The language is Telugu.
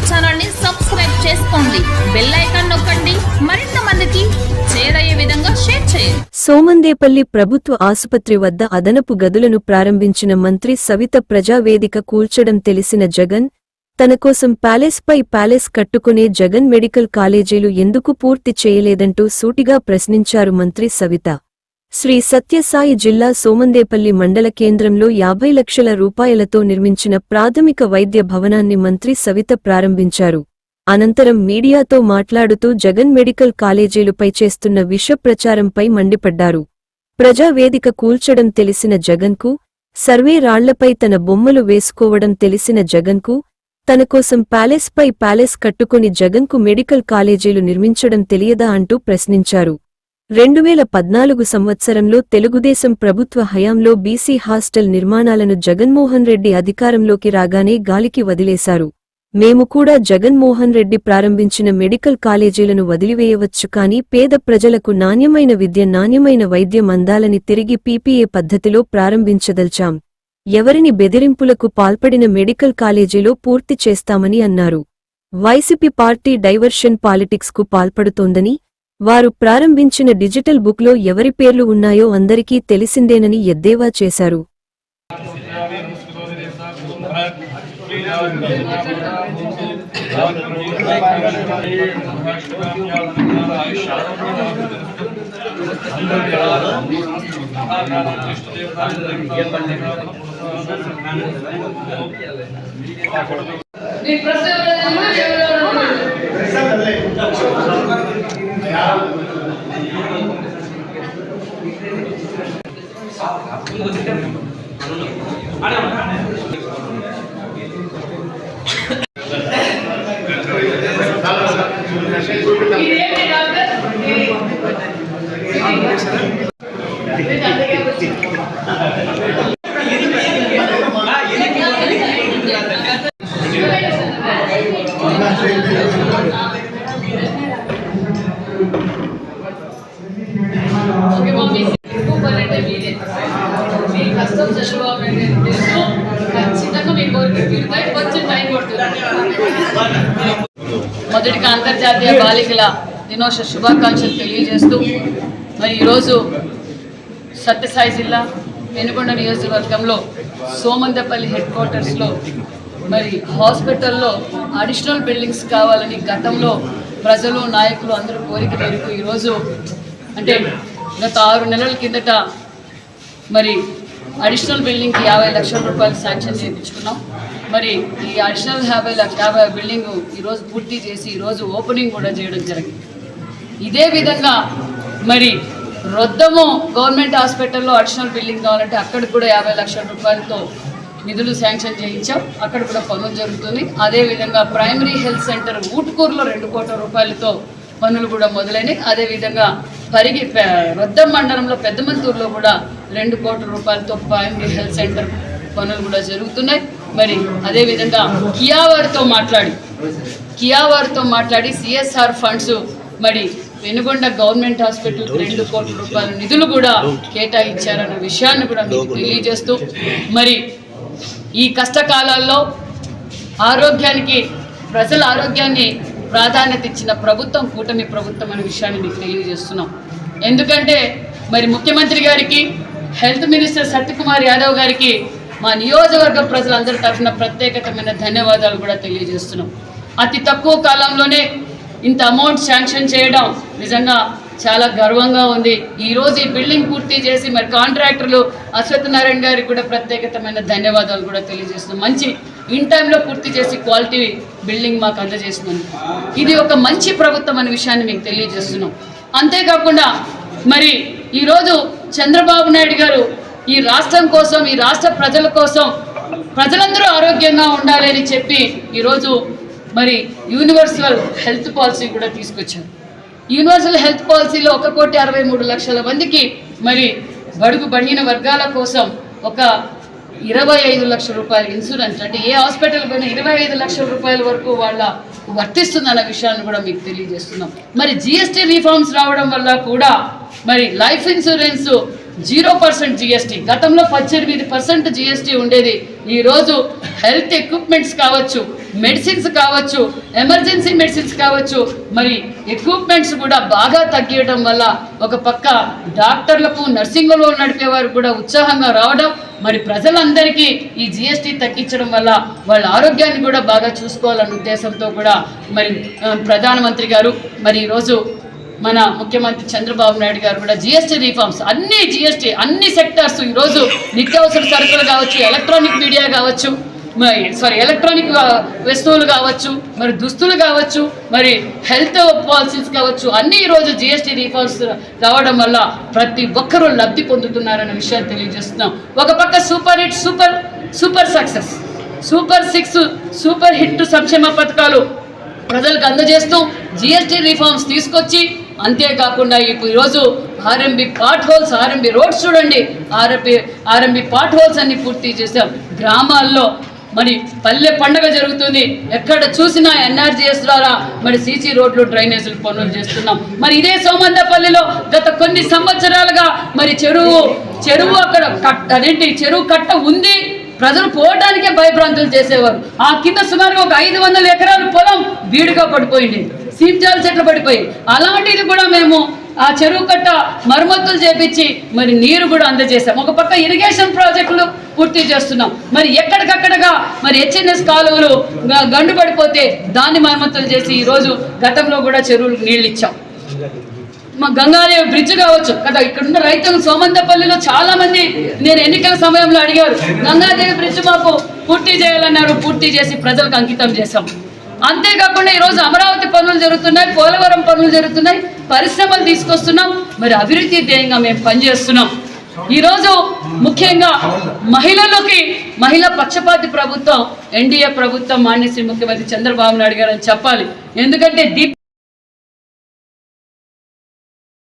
యూట్యూబ్ ఛానల్ని సబ్స్క్రైబ్ చేసుకోండి. బెల్ ఐకాన్ నొక్కండి. మరింత మందికి చేరయ్యే విధంగా షేర్ చేయండి. సోమందేపల్లి ప్రభుత్వ ఆసుపత్రి వద్ద అదనపు గదులను ప్రారంభించిన మంత్రి సవిత ప్రజావేదిక కూల్చడం తెలిసిన జగన్ తన కోసం ప్యాలెస్ పై ప్యాలెస్ కట్టుకునే జగన్ మెడికల్ కాలేజీలు ఎందుకు పూర్తి చేయలేదంటూ సూటిగా ప్రశ్నించారు మంత్రి సవిత. శ్రీ సత్యసాయి జిల్లా సోమందేపల్లి మండల కేంద్రంలో యాభై లక్షల రూపాయలతో నిర్మించిన ప్రాథమిక వైద్య భవనాన్ని మంత్రి సవిత ప్రారంభించారు. అనంతరం మీడియాతో మాట్లాడుతూ జగన్ మెడికల్ కాలేజీలుపై చేస్తున్న విష ప్రచారంపై మండిపడ్డారు. ప్రజావేదిక కూల్చడం తెలిసిన జగన్కు సర్వే రాళ్ళపై తన బొమ్మలు వేసుకోవడం తెలిసిన జగన్కు తన కోసం ప్యాలెస్ పై ప్యాలెస్ కట్టుకుని జగన్కు మెడికల్ కాలేజీలు నిర్మించడం తెలియదా అంటూ ప్రశ్నించారు. రెండువేల పద్నాలుగు సంవత్సరంలో తెలుగుదేశం ప్రభుత్వ హయాంలో బీసీ హాస్టల్ నిర్మాణాలను జగన్మోహన్ రెడ్డి అధికారంలోకి రాగానే గాలికి వదిలేశారు. మేము కూడా జగన్మోహన్ రెడ్డి ప్రారంభించిన మెడికల్ కాలేజీలను వదిలివేయవచ్చు కానీ పేద ప్రజలకు నాణ్యమైన విద్య నాణ్యమైన వైద్యం అందాలని తిరిగి పీపీఏ పద్ధతిలో ప్రారంభించదల్చాం. ఎవరిని బెదిరింపులకు పాల్పడిన మెడికల్ కాలేజీలో పూర్తి చేస్తామని అన్నారు. వైసీపీ పార్టీ డైవర్షన్ పాలిటిక్స్కు పాల్పడుతోందని వారు ప్రారంభించిన డిజిటల్ బుక్లో ఎవరి పేర్లు ఉన్నాయో అందరికీ తెలిసిందేనని ఎద్దేవా చేశారు. మీ ప్రశ్న ఎవరైనా ఎవరైనా ఇదేంటి డాక్టర్ ఇది ఇది అందుకే వచ్చింది. ఓకే మమ్మీ సూపర్ అంటే మీరే మీ కష్టం చంద్రబాబు నాయుడు ఖచ్చితంగా మీ కోరిక తీరుతాయి కొంచెం టైం పడుతుంది మొదటిగా అంతర్జాతీయ బాలికల దినోత్సవ శుభాకాంక్షలు తెలియజేస్తూ మరి ఈరోజు సత్యసాయి జిల్లా వెనుగొండ నియోజకవర్గంలో సోమందపల్లి హెడ్ క్వార్టర్స్లో మరి హాస్పిటల్లో అడిషనల్ బిల్డింగ్స్ కావాలని గతంలో ప్రజలు నాయకులు అందరూ కోరిక మేరకు ఈరోజు అంటే గత ఆరు నెలల కిందట మరి అడిషనల్ బిల్డింగ్కి యాభై లక్షల రూపాయలు శాంక్షన్ చేయించుకున్నాం. మరి ఈ అడిషనల్ యాభై లక్ష యాభై బిల్డింగ్ ఈరోజు పూర్తి చేసి ఈరోజు ఓపెనింగ్ కూడా చేయడం జరిగింది. ఇదే విధంగా మరి రొద్దము గవర్నమెంట్ హాస్పిటల్లో అడిషనల్ బిల్డింగ్ కావాలంటే అక్కడికి కూడా యాభై లక్షల రూపాయలతో నిధులు శాంక్షన్ చేయించాం. అక్కడ కూడా పనులు జరుగుతుంది అదేవిధంగా ప్రైమరీ హెల్త్ సెంటర్ ఊటుకూరులో రెండు కోట్ల రూపాయలతో పనులు కూడా మొదలైనవి అదేవిధంగా పరిగి రొద్దం మండలంలో పెద్దమంతూరులో కూడా రెండు కోట్ల రూపాయలతో ప్రైమరీ హెల్త్ సెంటర్ పనులు కూడా జరుగుతున్నాయి. మరి అదేవిధంగా కియా వారితో మాట్లాడి కియా వారితో మాట్లాడి సిఎస్ఆర్ ఫండ్స్ మరి వెనుగొండ గవర్నమెంట్ హాస్పిటల్ రెండు కోట్ల రూపాయల నిధులు కూడా కేటాయించారన్న విషయాన్ని కూడా మీకు తెలియజేస్తూ మరి ఈ కష్టకాలాల్లో ఆరోగ్యానికి ప్రజల ఆరోగ్యాన్ని ప్రాధాన్యత ఇచ్చిన ప్రభుత్వం కూటమి ప్రభుత్వం అనే విషయాన్ని మీకు తెలియజేస్తున్నాం. ఎందుకంటే మరి ముఖ్యమంత్రి గారికి హెల్త్ మినిస్టర్ సత్యకుమార్ యాదవ్ గారికి మా నియోజకవర్గ ప్రజలందరి తరఫున ప్రత్యేకతమైన ధన్యవాదాలు కూడా తెలియజేస్తున్నాం. అతి తక్కువ కాలంలోనే ఇంత అమౌంట్ శాంక్షన్ చేయడం నిజంగా చాలా గర్వంగా ఉంది. ఈరోజు ఈ బిల్డింగ్ పూర్తి చేసి మరి కాంట్రాక్టర్లు అశ్వత్నారాయణ గారికి కూడా ప్రత్యేకతమైన ధన్యవాదాలు కూడా తెలియజేస్తున్నాం. మంచి ఇన్ టైంలో పూర్తి చేసి క్వాలిటీ బిల్డింగ్ మాకు అందజేస్తుంది ఇది ఒక మంచి ప్రభుత్వం అనే విషయాన్ని మీకు తెలియజేస్తున్నాం. అంతేకాకుండా మరి ఈరోజు చంద్రబాబు నాయుడు గారు ఈ రాష్ట్రం కోసం ఈ రాష్ట్ర ప్రజల కోసం ప్రజలందరూ ఆరోగ్యంగా ఉండాలి అని చెప్పి ఈరోజు మరి యూనివర్సల్ హెల్త్ పాలసీ కూడా తీసుకొచ్చారు. యూనివర్సల్ హెల్త్ పాలసీలో ఒక కోటి అరవై మూడు లక్షల మందికి మరి బడుగు బడిన వర్గాల కోసం ఒక ఇరవై ఐదు లక్షల రూపాయల ఇన్సూరెన్స్ అంటే ఏ హాస్పిటల్ పోయినా ఇరవై ఐదు లక్షల రూపాయల వరకు వాళ్ళ వర్తిస్తుందన్న విషయాన్ని కూడా మీకు తెలియజేస్తున్నాం. మరి జిఎస్టీ రిఫార్మ్స్ రావడం వల్ల కూడా మరి life insurance zero percent GST గతంలో పద్దెనిమిది పర్సెంట్ జిఎస్టీ ఉండేది. ఈరోజు హెల్త్ ఎక్విప్మెంట్స్ కావచ్చు మెడిసిన్స్ కావచ్చు ఎమర్జెన్సీ మెడిసిన్స్ కావచ్చు మరి ఎక్విప్మెంట్స్ కూడా బాగా తగ్గియడం వల్ల ఒక పక్క డాక్టర్లకు నర్సింగ్లో నడిపే వారు కూడా ఉత్సాహంగా రావడం మరి ప్రజలందరికీ ఈ జిఎస్టీ తగ్గించడం వల్ల వాళ్ళ ఆరోగ్యాన్ని కూడా బాగా చూసుకోవాలన్న ఉద్దేశంతో కూడా మరి ప్రధానమంత్రి గారు మరి ఈరోజు మన ముఖ్యమంత్రి చంద్రబాబు నాయుడు గారు కూడా జిఎస్టీ రిఫార్మ్స్ అన్ని జిఎస్టీ అన్ని సెక్టార్స్ ఈరోజు నిత్యావసర సరుకులు కావచ్చు ఎలక్ట్రానిక్ మీడియా కావచ్చు సారీ ఎలక్ట్రానిక్ వస్తువులు కావచ్చు మరి దుస్తులు కావచ్చు మరి హెల్త్ పాలసీస్ కావచ్చు అన్ని ఈరోజు జిఎస్టీ రిఫార్మ్స్ రావడం వల్ల ప్రతి ఒక్కరూ లబ్ధి పొందుతున్నారన్న విషయాన్ని తెలియజేస్తున్నాం. ఒక పక్క super hit super super success super six super hit సంక్షేమ పథకాలు ప్రజలకు అందజేస్తూ జిఎస్టీ రిఫార్మ్స్ తీసుకొచ్చి అంతేకాకుండా ఇప్పుడు ఈరోజు RMB potholes RMB roads చూడండి ఆర్ఎంబి ఆర్ఎంబి పాట్ హోల్స్ అన్ని పూర్తి చేసాం గ్రామాల్లో మరి పల్లె పండగ జరుగుతుంది. ఎక్కడ చూసినా ఎన్ఆర్జీఎస్ ద్వారా మరి సీసీ రోడ్లు డ్రైనేజీలు పనులు చేస్తున్నాం. మరి ఇదే సోమందపల్లిలో గత కొన్ని సంవత్సరాలుగా మరి చెరువు చెరువు అక్కడ కట్ట అదేంటి చెరువు కట్ట ఉంది. ప్రజలు పోవడానికే భయభ్రాంతులు చేసేవారు. ఆ కింద సుమారుగా ఒక ఐదు వందల ఎకరాల పొలం బీడుగా పడిపోయింది. సీప్జాల చెట్లు పడిపోయి అలాంటిది కూడా మేము ఆ చెరువు కట్ట మరమ్మతులు చేపించి మరి నీరు కూడా అందజేశాం. ఒక పక్క ఇరిగేషన్ ప్రాజెక్టులు పూర్తి చేస్తున్నాం. మరి ఎక్కడికక్కడగా మరి హెచ్ఎన్ఎస్ కాలువలు గండు పడిపోతే దాన్ని మరమ్మతులు చేసి ఈరోజు గతంలో కూడా చెరువులకు నీళ్ళు ఇచ్చాం. మా గంగాదేవి బ్రిడ్జ్ కావచ్చు కదా ఇక్కడ ఉన్న రైతులు సోమందపల్లిలో చాలా మంది నేను ఎన్నికల సమయంలో అడిగారు గంగాదేవి బ్రిడ్జ్ మాకు పూర్తి చేయాలన్నారు పూర్తి చేసి ప్రజలకు అంకితం చేశాం. అంతేకాకుండా ఈరోజు అమరావతి పనులు జరుగుతున్నాయి పోలవరం పనులు జరుగుతున్నాయి పరిశ్రమలు తీసుకొస్తున్నాం మరి అభివృద్ధి ధ్యేయంగా మేము పనిచేస్తున్నాం. ఈరోజు ముఖ్యంగా మహిళలకి మహిళా పక్షపాతి ప్రభుత్వం ఎన్డీఏ ప్రభుత్వం మాన్యశ్రీ ముఖ్యమంత్రి చంద్రబాబు నాయుడు గారు అని చెప్పాలి. ఎందుకంటే దీప్